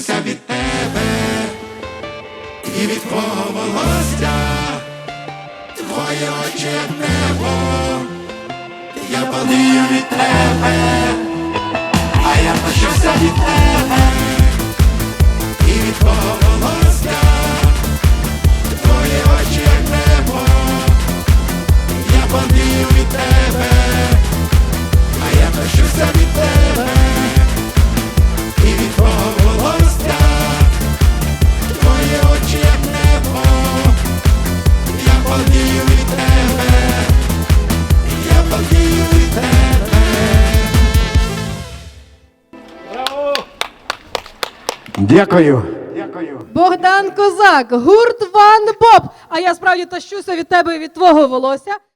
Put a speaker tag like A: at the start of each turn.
A: тащуся від тебе і від твого волосся, твоє очі як небо, я палию від тебе, а я тащуся від тебе
B: Дякую.
C: Богдан Козак, гурт Ван Боб. А я справді тащуся від тебе і від твого волосся.